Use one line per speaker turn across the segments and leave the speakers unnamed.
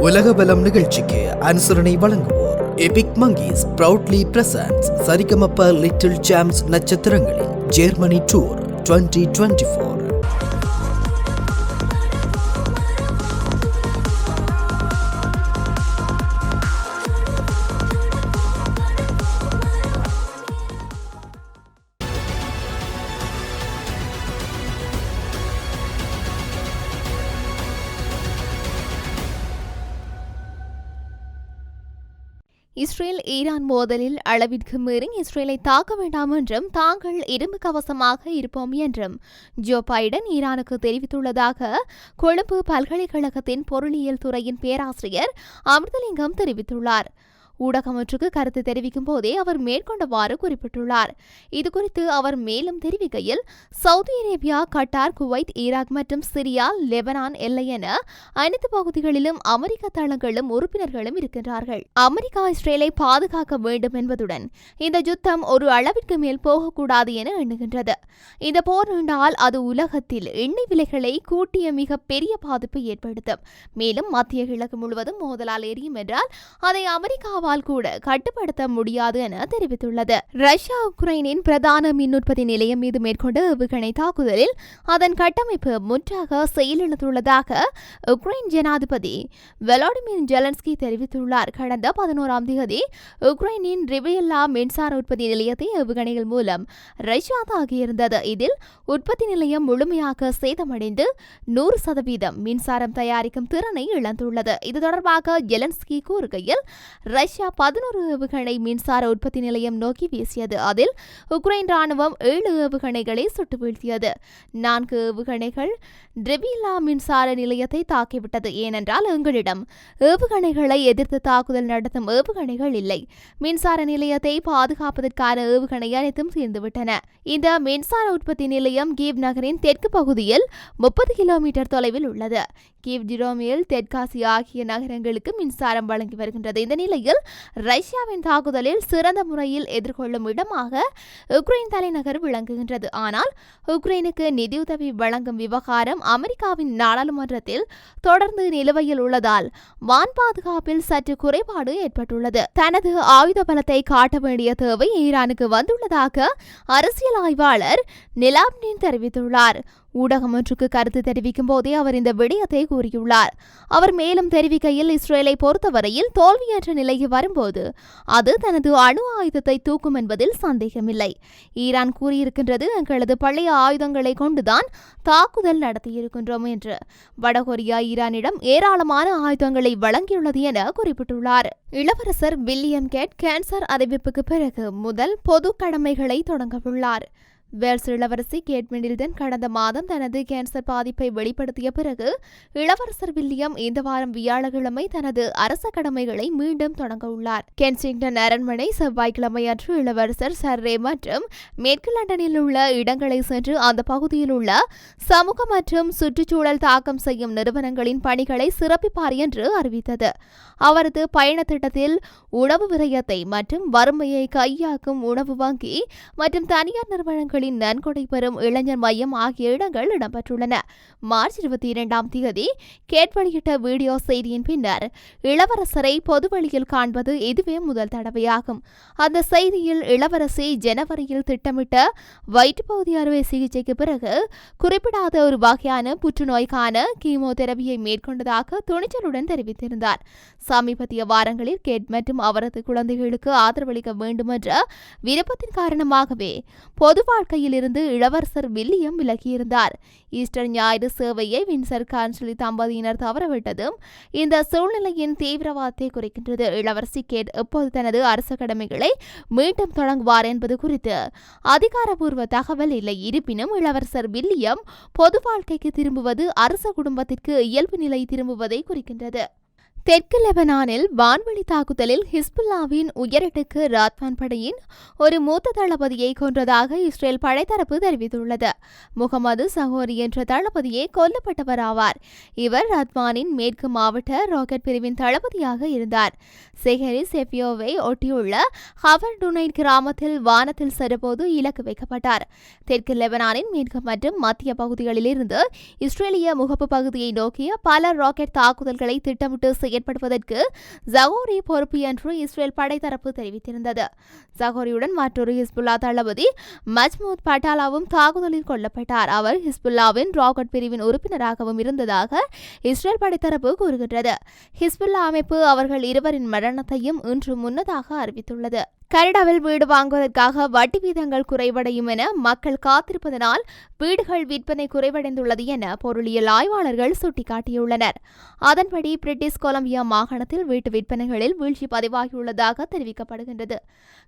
உலக பலம் நிகழ்ச்சிக்கு அனுசரணை வழங்குவோர் Epic Monkeys proudly presents Saregamapa little champs நட்சத்திரங்களின் ஜெர்மனி டூர் 2024
இஸ்ரேல் ஈரான் மோதலில் அளவிற்கு மீறி இஸ்ரேலை தாக்க வேண்டாம் என்றும் தாங்கள் இரும்பு கவசமாக இருப்போம் என்றும் ஜோ பைடன் ஈரானுக்கு தெரிவித்துள்ளதாக கொழும்பு பல்கலைக்கழகத்தின் பொருளியல் துறையின் பேராசிரியர் அமிர்தலிங்கம் தெரிவித்துள்ளார். ஊடகம் ஒன்றுக்கு கருத்து தெரிவிக்கும் போதே அவர் மேற்கொண்டவாறு குறிப்பிட்டுள்ளார். இதுகுறித்து அவர் மேலும் தெரிவிக்கையில் Saudi Arabia Qatar Kuwait Iraq மற்றும் சிரியா லெபனான் எல்லை என அனைத்து பகுதிகளிலும் அமெரிக்க தளங்களும் உறுப்பினர்களும் இருக்கின்றார்கள். அமெரிக்கா இஸ்ரேலை பாதுகாக்க வேண்டும் என்பதுடன் இந்த யுத்தம் ஒரு அளவிற்கு மேல் போகக்கூடாது என எண்ணுகின்றது. இந்த போர் நீண்டால் அது உலகத்தில் எண்ணெய் விலைகளை கூட்டிய மிக பெரிய பாதிப்பை ஏற்படுத்தும். மேலும் மத்திய கிழக்கு முழுவதும் மோதலால் எரியும் என்றால் அதை அமெரிக்காவால் கூட கட்டுப்படுத்த முடியாது என தெரிவித்துள்ளது. ரஷ்யா உக்ரைனின் பிரதான மின் உற்பத்தி நிலையம் மீது மேற்கொண்ட ஏவுகணை தாக்குதலில் அதன் கட்டமைப்பு முற்றாக செயலிழந்துள்ளதாக உக்ரைன் ஜனாதிபதி வெலாடிமிர் ஜெலன்ஸ்கி தெரிவித்துள்ளார். கடந்த பதினோராம் தேதி உக்ரைனின் ரிவையல்லா மின்சார உற்பத்தி நிலையத்தை ஏவுகணைகள் மூலம் ரஷ்யா தாக்கியிருந்தது இதில் உற்பத்தி நிலையம் முழுமையாக சேதமடைந்து நூறு சதவீதம் மின்சாரம் தயாரிக்கும் திறனை இழந்துள்ளது. இது தொடர்பாக ஜெலன்ஸ்கி கூறுகையில் ரஷ்யா பதினோரு ஏவுகணை மின்சார உற்பத்தி நிலையம் நோக்கி வீசியது. அதில் உக்ரைன் ராணுவம் ஏழு ஏவுகணைகளை சுட்டு வீழ்த்தியது. நான்கு ஏவுகணைகள் ட்ரெபிலா மின்சார நிலையத்தை தாக்கிவிட்டது. ஏனென்றால் எங்களிடம் ஏவுகணைகளை எதிர்த்து தாக்குதல் நடத்தும் ஏவுகணைகள் இல்லை. மின்சார நிலையத்தை பாதுகாப்பதற்கான ஏவுகணை அனைத்தும் சேர்ந்துவிட்டன இந்த மின்சார உற்பத்தி நிலையம் கீவ் நகரின் தெற்கு பகுதியில் முப்பது கிலோமீட்டர் தொலைவில் உள்ளது. கீவ் ஜிரோமியல் தெற்காசி ஆகிய நகரங்களுக்கு மின்சாரம் வழங்கி வருகின்றது. இந்த நிலையில் ரஷ்யாவின் தாக்குதலில் சிறந்த முறையில் எதிர்கொள்ளும் இடமாக உக்ரைன் தலைநகர் விளங்குகின்றது. ஆனால் உக்ரைனுக்கு நிதியுதவி வழங்கும் விவகாரம் அமெரிக்காவின் நாடாளுமன்றத்தில் தொடர்ந்து நிலுவையில் உள்ளதால் வான் பாதுகாப்பில் சற்று குறைபாடு ஏற்பட்டுள்ளது. தனது ஆயுத பலத்தை காட்ட வேண்டிய தேவை ஈரானுக்கு வந்துள்ளதாக அரசியல் ஆய்வாளர் நிலாப்னின் தெரிவித்துள்ளார். ஊடகம் ஒன்றுக்கு கருத்து தெரிவிக்கும் போதே அவர் இந்த விடயத்தை கூறியுள்ளார். அவர் மேலும் தெரிவிக்கையில் இஸ்ரேலை பொறுத்தவரையில் தோல்வியற்ற நிலைக்கு வரும்போது அது தனது அணு ஆயுதத்தை தூக்கும் என்பதில் சந்தேகமில்லை. ஈரான் கூறியிருக்கின்றது எங்களது பழைய ஆயுதங்களை கொண்டுதான் தாக்குதல் நடத்தியிருக்கின்றோம் என்று. வடகொரியா ஈரானிடம் ஏராளமான ஆயுதங்களை வழங்கியுள்ளது என குறிப்பிட்டுள்ளார். இளவரசர் வில்லியம் கேட் கேன்சர் அறிவிப்புக்கு பிறகு முதல் பொது கடமைகளை தொடங்கவுள்ளார். வேல்ஸ் இளவரசி கேட் மிடில்டன் கடந்த மாதம் தனது கேன்சர் பாதிப்பை வெளிப்படுத்திய பிறகு இளவரசர் வில்லியம் இந்த வாரம் வியாழக்கிழமை தனது அரச கடமைகளை மீண்டும் தொடங்க உள்ளார். கென்சிங்டன் அரண்மனை செவ்வாய்க்கிழமை அன்று இளவரசர் சர்ரே மற்றும் மேற்கு லண்டனில் உள்ள இடங்களை சென்று அந்த பகுதியில் உள்ள சமூக மற்றும் சுற்றுச்சூழல் தாக்கம் செய்யும் நிறுவனங்களின் பணிகளை சிறப்பிப்பார் என்று அறிவித்தது. அவரது பயண திட்டத்தில் உணவு விரயத்தை மற்றும் வறுமையை கையாக்கும் உணவு வங்கி மற்றும் தனியார் நிறுவனங்கள் மாணவர்களின் நன்கொடை பெறும் இளைஞர் மையம் ஆகிய இடங்கள் இடம்பெற்றுள்ளன. மார்ச் இருபத்தி இரண்டாம் தேதி கேட் வெளியிட்ட வீடியோ செய்தியின் பின்னர் இளவரசரை பொதுவெளியில் காண்பது இதுவே முதல் தடவையாகும். அந்த செய்தியில் இளவரசி ஜனவரியில் திட்டமிட்ட வயிற்றுப்பகுதி அறுவை சிகிச்சைக்கு பிறகு குறிப்பிடாத ஒரு வகையான புற்றுநோய்க்கான கீமோதெரபியை மேற்கொண்டதாக துணிச்சலுடன் தெரிவித்திருந்தார். சமீபத்திய வாரங்களில் கேட் மற்றும் அவரது குழந்தைகளுக்கு ஆதரவளிக்க வேண்டும் என்ற விருப்பத்தின் காரணமாகவே பொது வாழ்க்கையிலிருந்து இளவரசர் வில்லியம் விலகியிருந்தார். ஈஸ்டர் ஞாயிறு சேவையை வின்சர் கான்சலி தம்பதியினர் தவறவிட்டதும் இந்த சூழ்நிலையின் தீவிரவாதத்தை குறிக்கின்றது. இளவரசி கேட் எப்போது தனது அரச கடமைகளை மீண்டும் தொடங்குவார் என்பது குறித்து அதிகாரபூர்வ தகவல் இல்லை. இருப்பினும் இளவரசர் வில்லியம் பொது வாழ்க்கைக்கு திரும்புவது அரச குடும்பத்திற்கு இயல்பு நிலை திரும்புவதை குறிக்கின்றது. தெற்கு லெபனானில் வான்வழி தாக்குதலில் ஹிஸ்புல்லாவின் உயரடுக்கு ராத்வான் படையின் ஒரு மூத்த தளபதியை கொன்றதாக இஸ்ரேல் படைத்தரப்பு தெரிவித்துள்ளது. முகமது சஹோரி என்ற தளபதியே கொல்லப்பட்டவர் ஆவார் இவர் ரத்வானின் மேற்கு மாவட்ட ராக்கெட் பிரிவின் தளபதியாக இருந்தார். செஹரி செஃபியோவை ஒட்டியுள்ள ஹவர்டுனைன் கிராமத்தில் வானத்தில் சென்றபோது இலக்கு வைக்கப்பட்டார். தெற்கு லெபனானின் மேற்கு மற்றும் மத்திய பகுதிகளிலிருந்து இஸ்ரேலிய முகப்பு பகுதியை நோக்கிய பல ராக்கெட் தாக்குதல்களை திட்டமிட்டு செயற்படுவதற்கு ஜகோரி பொறுப்பு என்று இஸ்ரேல் படைத்தரப்பு தெரிவித்திருந்தது. ஜகோரியுடன் மற்றொரு ஹிஸ்புல்லா தளபதி மஜ்மூத் பட்டாலாவும் தாக்குதலில் கொல்லப்பட்டார். அவர் ஹிஸ்புல்லாவின் ராக்கெட் பிரிவின் உறுப்பினராகவும் இருந்ததாக இஸ்ரேல் படைத்தரப்பு கூறுகின்றது. ஹிஸ்புல்லா அமைப்பு அவர்கள் இருவரின் மரணத்தையும் இன்று முன்னதாக அறிவித்துள்ளது. கனடாவில் வீடு வாங்குவதற்காக வட்டி வீதங்கள் குறைவடையும் என மக்கள் காத்திருப்பதனால் வீடுகள் விற்பனை குறைவடைந்துள்ளது என பொருளியல் ஆய்வாளர்கள் சுட்டிக்காட்டியுள்ளனர். அதன்படி பிரிட்டிஷ் கொலம்பியா மாகாணத்தில் வீட்டு விற்பனைகளில் வீழ்ச்சி பதிவாகியுள்ளதாக தெரிவிக்கப்படுகின்றது.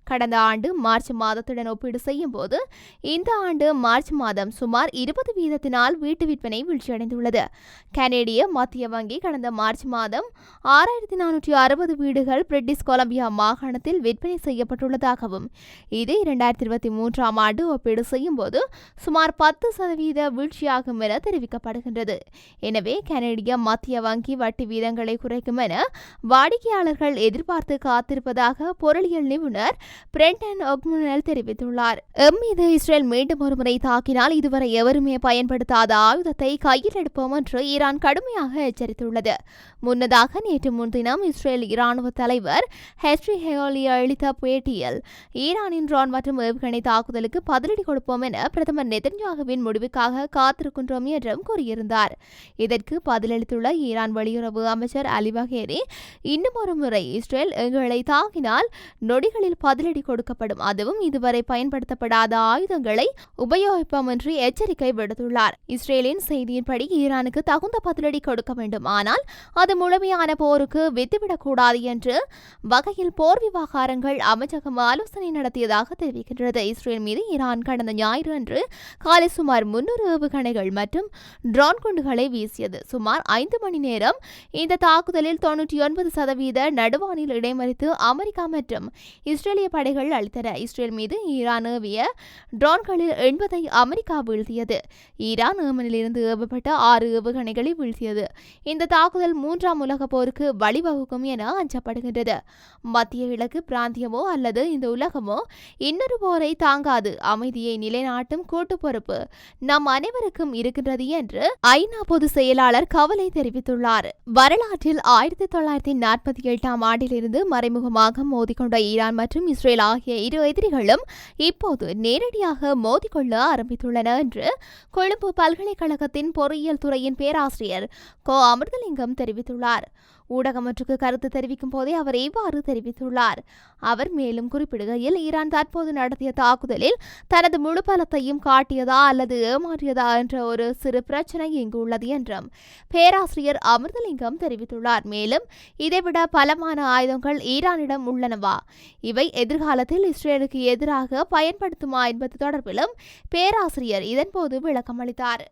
கடந்த ஆண்டு மார்ச் மாதத்துடன் ஒப்பீடு செய்யும் போது இந்த ஆண்டு மார்ச் மாதம் சுமார் இருபது வீதத்தினால் வீட்டு விற்பனை வீழ்ச்சியடைந்துள்ளது. கனேடிய மத்திய வங்கி கடந்த மார்ச் மாதம் ஆறாயிரத்தி நானூற்றி அறுபது வீடுகள் பிரிட்டிஷ் கொலம்பியா மாகாணத்தில் விற்பனை செய்ய செய்யப்பட்டுள்ளதாகவும் இது இரண்டாயிரத்தி இருபத்தி மூன்றாம் ஆண்டு ஒப்பீடு செய்யும் போது சுமார் பத்து சதவீத வீழ்ச்சியாகும் என தெரிவிக்கப்படுகின்றது. எனவே கனேடிய மத்திய வங்கி வட்டி வீதங்களை குறைக்கும் என வாடிக்கையாளர்கள் எதிர்பார்த்து காத்திருப்பதாக பொருளியல் நிபுணர் பிரெண்டன் ஒக்முனல் தெரிவித்துள்ளார். எம் மீது இஸ்ரேல் மீண்டும் ஒருமுறை தாக்கினால் இதுவரை எவருமே பயன்படுத்தாத ஆயுதத்தை கையில் எடுப்போம் என்று ஈரான் கடுமையாக எச்சரித்துள்ளது. முன்னதாக நேற்று முன்தினம் இஸ்ரேல் இராணுவ தலைவர் ஹெஸ்ரி ஹெயோலி அளித்த பேட்டியில் ஈரானின் ட்ரோன் மற்றும் ஏவுகணை தாக்குதலுக்கு பதிலடி கொடுப்போம் என பிரதமர் நெதன்யாகுவின் முடிவுக்காக காத்திருக்கின்றோம் என்றும் கூறியிருந்தார். இதற்கு பதிலளித்துள்ள ஈரான் வெளியுறவு அமைச்சர் அலி பகேரி இன்னும் ஒரு முறை இஸ்ரேல் எங்களை தாக்கினால் நொடிகளில் பதிலடி கொடுக்கப்படும். அதுவும் இதுவரை பயன்படுத்தப்படாத ஆயுதங்களை உபயோகிப்போம் என்று எச்சரிக்கை விடுத்துள்ளார். இஸ்ரேலின் செய்தியின்படி ஈரானுக்கு தகுந்த பதிலடி கொடுக்க வேண்டும். ஆனால் அது முழுமையான போருக்கு வித்துவிடக்கூடாது என்று வகையில் போர் விவகாரங்கள் அமைச்சர் அமைச்சகம் ஆலோசனை நடத்தியதாக தெரிவிக்கின்றது. இஸ்ரேல் மீது ஈரான் கடந்த ஞாயிறு அன்று காலை சுமார் முன்னூறு ஏவுகணைகள் மற்றும் ட்ரோன் குண்டுகளை வீசியது. சுமார் ஐந்து மணி நேரம் இந்த தாக்குதலில் தொன்னூற்றி ஒன்பது சதவீத நடுவானில் இடைமறித்து அமெரிக்கா மற்றும் இஸ்ரேலிய படைகள் அளித்தன. இஸ்ரேல் மீது ஈரான் ஏவிய ட்ரோன்களில் எண்பதை அமெரிக்கா வீழ்த்தியது. ஈரான் ஏமனிலிருந்து ஏவப்பட்ட ஆறு ஏவுகணைகளை வீழ்த்தியது. இந்த தாக்குதல் மூன்றாம் உலக போருக்கு வழிவகுக்கும் என அஞ்சப்படுகின்றது. மத்திய கிழக்கு பிராந்தியமோ அல்லது இந்த உலகமோ இன்னொரு போரை தாங்காது. அமைதியை நிலைநாட்டும் கூட்டு பொறுப்பு நம் அனைவருக்கும் இருக்கின்றது என்று ஐநா பொதுச் செயலாளர் கவலை தெரிவித்துள்ளார். வரலாற்றில் ஆயிரத்தி தொள்ளாயிரத்தி நாற்பத்தி எட்டாம் ஆண்டிலிருந்து மறைமுகமாக மோதிக்கொண்ட ஈரான் மற்றும் இஸ்ரேல் ஆகிய இரு எதிரிகளும் இப்போது நேரடியாக மோதிக்கொள்ள ஆரம்பித்துள்ளன என்று கொழும்பு பல்கலைக்கழகத்தின் பொறியியல் துறையின் பேராசிரியர் கோ. அமிர்தலிங்கம் தெரிவித்துள்ளார். ஊடகம் ஒன்றுக்கு கருத்து தெரிவிக்கும் போதே அவர் இவ்வாறு தெரிவித்துள்ளார். அவர் மேலும் குறிப்பிடுகையில் ஈரான் தற்போது நடத்திய தாக்குதலில் தனது முழு பலத்தையும் காட்டியதா அல்லது ஏமாற்றியதா என்ற ஒரு சிறு பிரச்சனை இங்கு உள்ளது என்றும் பேராசிரியர் அமிர்தலிங்கம் தெரிவித்துள்ளார். மேலும் இதைவிட பலமான ஆயுதங்கள் ஈரானிடம் உள்ளனவா? இவை எதிர்காலத்தில் இஸ்ரேலுக்கு எதிராக பயன்படுத்துமா என்பது தொடர்பிலும் பேராசிரியர் இதன்போது விளக்கமளித்தார்.